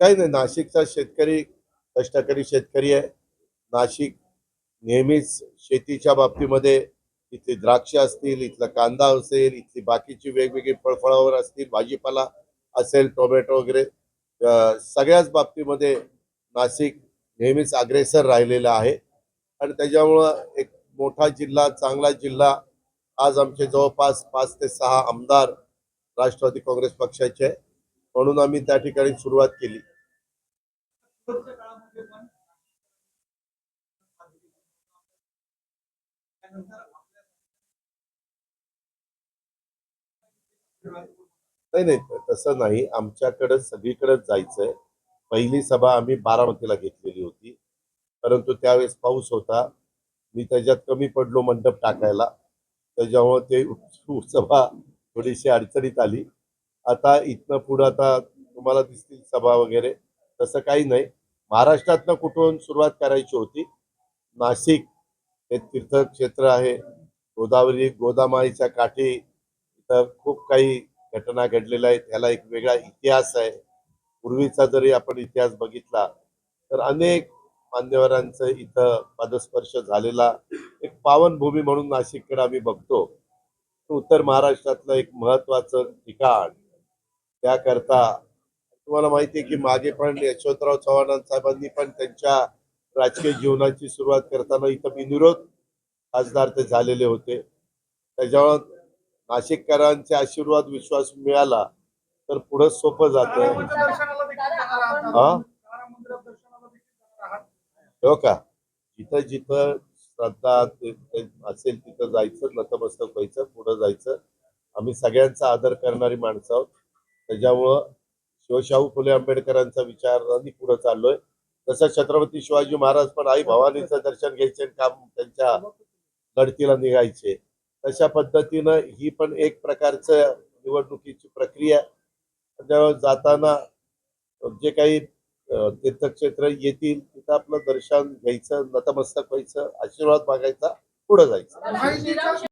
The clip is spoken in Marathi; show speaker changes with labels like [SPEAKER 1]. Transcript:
[SPEAKER 1] काही नाही नाशिकचा शेतकरी कष्टकरी शेतकरी आहे नाशिक नेहमीच शेतीच्या बाबतीमध्ये इथली द्राक्ष असतील इथला कांदा असेल इथली बाकीची वेगवेगळी फळफळावर असतील भाजीपाला असेल टोमॅटो वगैरे सगळ्याच बाबतीमध्ये नाशिक नेहमीच अग्रेसर राहिलेला आहे आणि त्याच्यामुळं एक मोठा जिल्हा चांगला जिल्हा आज आमचे जवळपास पाच ते सहा आमदार राष्ट्रवादी काँग्रेस पक्षाचे आहे. म्हणून आम्ही त्या ठिकाणी सुरुवात केली. नाही नाही तसं नाही. आमच्याकडे सगळीकडे जायचंय. पहिली सभा आम्ही बारामतीला घेतलेली होती. परंतु त्यावेळेस पाऊस होता. मी त्याच्यात कमी पडलो मंडप टाकायला. त्याच्यामुळे ते सभा थोडीशी अडचणीत आली. आता इथनं पुढं आता तुम्हाला दिसतील सभा वगैरे तसं काही नाही. महाराष्ट्रातनं कुठून सुरुवात करायची होती? नाशिक हे तीर्थक्षेत्र आहे. गोदावरी गोदामाईच्या काठी इथं खूप काही घटना घडलेल्या आहेत. ह्याला एक वेगळा इतिहास आहे. पूर्वीचा जरी आपण इतिहास बघितला तर अनेक मान्यवरांचं इथं पदस्पर्श झालेला एक पावनभूमी म्हणून नाशिककडे आम्ही बघतो. उत्तर महाराष्ट्रातलं एक महत्वाचं ठिकाण त्याकरता तुम्हाला माहिती आहे की मागे पण यशवंतराव चव्हाण साहेबांनी पण त्यांच्या राजकीय जीवनाची सुरुवात करताना इथं बिनविरोध खासदार ते झालेले होते. त्याच्यावर नाशिककरांचे आशीर्वाद विश्वास मिळाला तर पुढे सोपं जातं. हा? हो का? जिथं जिथं श्रद्धा असेल तिथं जायचं नतमस्तक व्हायचं पुढं जायचं. आम्ही सगळ्यांचा आदर करणारी माणसं आहोत. त्याच्यामुळं शिवशाहू फुले आंबेडकरांचा विचारांनी पुढे चाललोय. तसं छत्रपती शिवाजी महाराज पण आई भवानीचं दर्शन घ्यायचे काम त्यांच्या लढतीला निघायचे. तशा पद्धतीनं ही पण एक प्रकारचं निवडणुकीची प्रक्रिया. त्याच्यावर जाताना जे काही तीर्थक्षेत्र येतील तिथं आपलं दर्शन घ्यायचं नतमस्तक व्हायचं आशीर्वाद मागायचा पुढे जायचं.